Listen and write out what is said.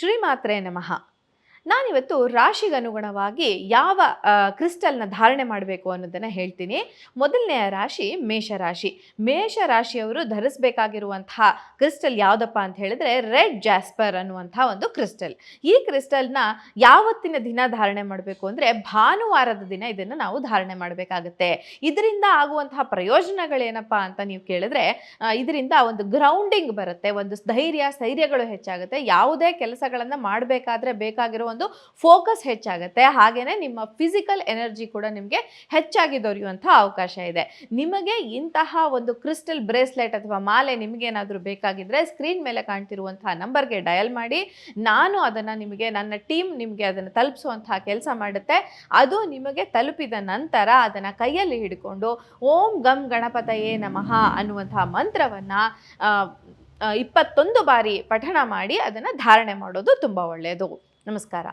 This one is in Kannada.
ಶ್ರೀಮಾತ್ರೆ ನಮಃ ನಾನಿವತ್ತು ರಾಶಿಗೆ ಅನುಗುಣವಾಗಿ ಯಾವ ಕ್ರಿಸ್ಟಲ್ನ ಧಾರಣೆ ಮಾಡಬೇಕು ಅನ್ನೋದನ್ನು ಹೇಳ್ತೀನಿ. ಮೊದಲನೆಯ ರಾಶಿ ಮೇಷರಾಶಿ. ಮೇಷರಾಶಿಯವರು ಧರಿಸಬೇಕಾಗಿರುವಂತಹ ಕ್ರಿಸ್ಟಲ್ ಯಾವುದಪ್ಪ ಅಂತ ಹೇಳಿದ್ರೆ ರೆಡ್ ಜಾಸ್ಪರ್ ಅನ್ನುವಂಥ ಒಂದು ಕ್ರಿಸ್ಟಲ್. ಈ ಕ್ರಿಸ್ಟಲ್ನ ಯಾವತ್ತಿನ ದಿನ ಧಾರಣೆ ಮಾಡಬೇಕು ಅಂದರೆ ಭಾನುವಾರದ ದಿನ ಇದನ್ನು ನಾವು ಧಾರಣೆ ಮಾಡಬೇಕಾಗುತ್ತೆ. ಇದರಿಂದ ಆಗುವಂತಹ ಪ್ರಯೋಜನಗಳೇನಪ್ಪ ಅಂತ ನೀವು ಕೇಳಿದ್ರೆ ಇದರಿಂದ ಒಂದು ಗ್ರೌಂಡಿಂಗ್ ಬರುತ್ತೆ, ಒಂದು ಧೈರ್ಯ, ಸ್ಥೈರ್ಯಗಳು ಹೆಚ್ಚಾಗುತ್ತೆ. ಯಾವುದೇ ಕೆಲಸಗಳನ್ನು ಮಾಡಬೇಕಾದ್ರೆ ಬೇಕಾಗಿರೋ ಒಂದು ಫೋಕಸ್ ಹೆಚ್ಚಾಗುತ್ತೆ. ಹಾಗೆಯೇ ನಿಮ್ಮ ಫಿಸಿಕಲ್ ಎನರ್ಜಿ ಕೂಡ ನಿಮಗೆ ಹೆಚ್ಚಾಗಿ ದೊರೆಯುವಂಥ ಅವಕಾಶ ಇದೆ. ನಿಮಗೆ ಇಂತಹ ಒಂದು ಕ್ರಿಸ್ಟಲ್ ಬ್ರೇಸ್ಲೆಟ್ ಅಥವಾ ಮಾಲೆ ನಿಮಗೇನಾದರೂ ಬೇಕಾಗಿದ್ದರೆ ಸ್ಕ್ರೀನ್ ಮೇಲೆ ಕಾಣ್ತಿರುವಂತಹ ನಂಬರ್ಗೆ ಡಯಲ್ ಮಾಡಿ. ನಾನು ಅದನ್ನು ನಿಮಗೆ, ನನ್ನ ಟೀಮ್ ನಿಮಗೆ ಅದನ್ನು ತಲುಪಿಸುವಂತಹ ಕೆಲಸ ಮಾಡುತ್ತೆ. ಅದು ನಿಮಗೆ ತಲುಪಿದ ನಂತರ ಅದನ್ನು ಕೈಯಲ್ಲಿ ಹಿಡ್ಕೊಂಡು ಓಂ ಗಂ ಗಣಪತಯೇ ನಮಃ ಅನ್ನುವಂತಹ ಮಂತ್ರವನ್ನು ಇಪ್ಪತ್ತೊಂದು ಬಾರಿ ಪಠಣ ಮಾಡಿ ಅದನ್ನು ಧಾರಣೆ ಮಾಡೋದು ತುಂಬ ಒಳ್ಳೆಯದು. ನಮಸ್ಕಾರ.